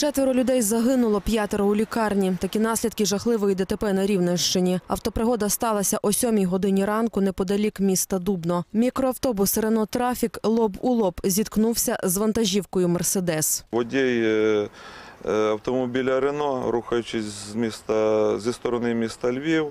Четверо людей загинуло, п'ятеро у лікарні. Такі наслідки жахливої ДТП на Рівненщині. Автопригода сталася о сьомій годині ранку неподалік міста Дубно. Мікроавтобус Рено Трафік лоб у лоб зіткнувся з вантажівкою Мерседес. Водій е, автомобіля Рено, рухаючись з міста зі сторони міста Львів,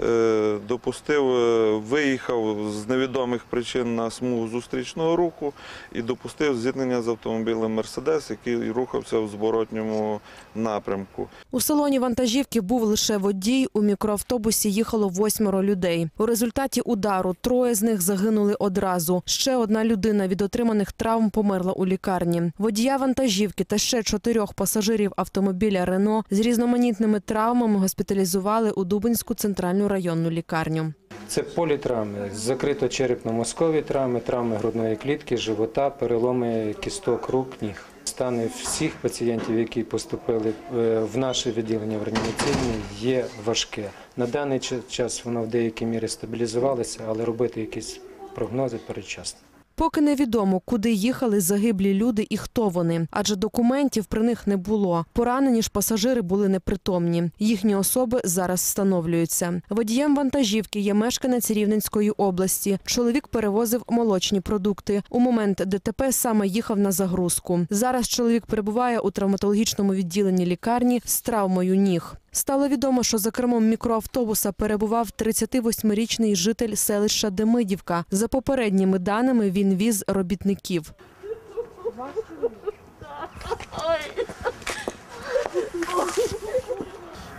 е, допустив, е, виїхав з невідомих причин на смугу зустрічного руху і допустив зіткнення з автомобілем Мерседес, який рухався в зворотньому напрямку. У салоні вантажівки був лише водій. У мікроавтобусі їхало восьмеро людей. У результаті удару троє з них загинули одразу. Ще одна людина від отриманих травм померла у лікарні. Водія вантажівки та ще чотирьох пасажирів автомобіля Рено з різноманітними травмами госпіталізували у Дубинську центральну районну лікарню. Це політравми, закрито-черепно-мозкові травми, травми грудної клітки, живота, переломи кісток, рук, ніг. Стани всіх пацієнтів, які поступили е, в наше відділення в реанімаційні, є важке. На даний час воно в деякій мірі стабілізувалося, але робити якісь прогнози передчасно. Поки невідомо, куди їхали загиблі люди і хто вони, адже документів при них не було. Поранені ж пасажири були непритомні. Їхні особи зараз встановлюються. Водієм вантажівки є мешканець Рівненської області. Чоловік перевозив молочні продукти. У момент ДТП саме їхав на загрузку. Зараз чоловік перебуває у травматологічному відділенні лікарні з травмою ніг. Стало відомо, що за кермом мікроавтобуса перебував 38-річний житель селища Демидівка. За попередніми даними, він віз робітників.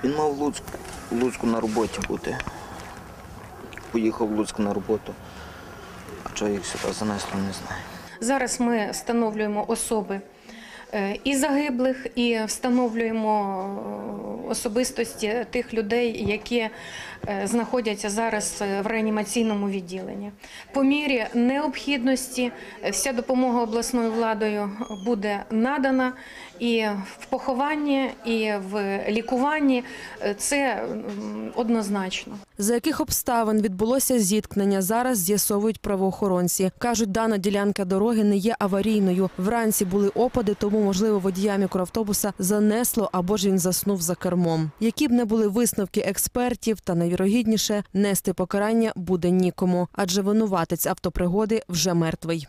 Він мав в Луцьку, Луцьку на роботі бути. Поїхав в Луцьк на роботу. А чого їх сюди занесло, не знаю. Зараз ми встановлюємо особи е, і загиблих, і встановлюємо особистості тих людей, які е, знаходяться зараз е, в реанімаційному відділенні. По мірі необхідності е, вся допомога обласною владою буде надана і в похованні, і в лікуванні. Це однозначно. За яких обставин відбулося зіткнення, зараз з'ясовують правоохоронці. Кажуть, дана ділянка дороги не є аварійною. Вранці були опади, тому, можливо, водія мікроавтобуса занесло або ж він заснув за кермом. Які б не були висновки експертів, та найвірогідніше нести покарання буде нікому, адже винуватець автопригоди вже мертвий.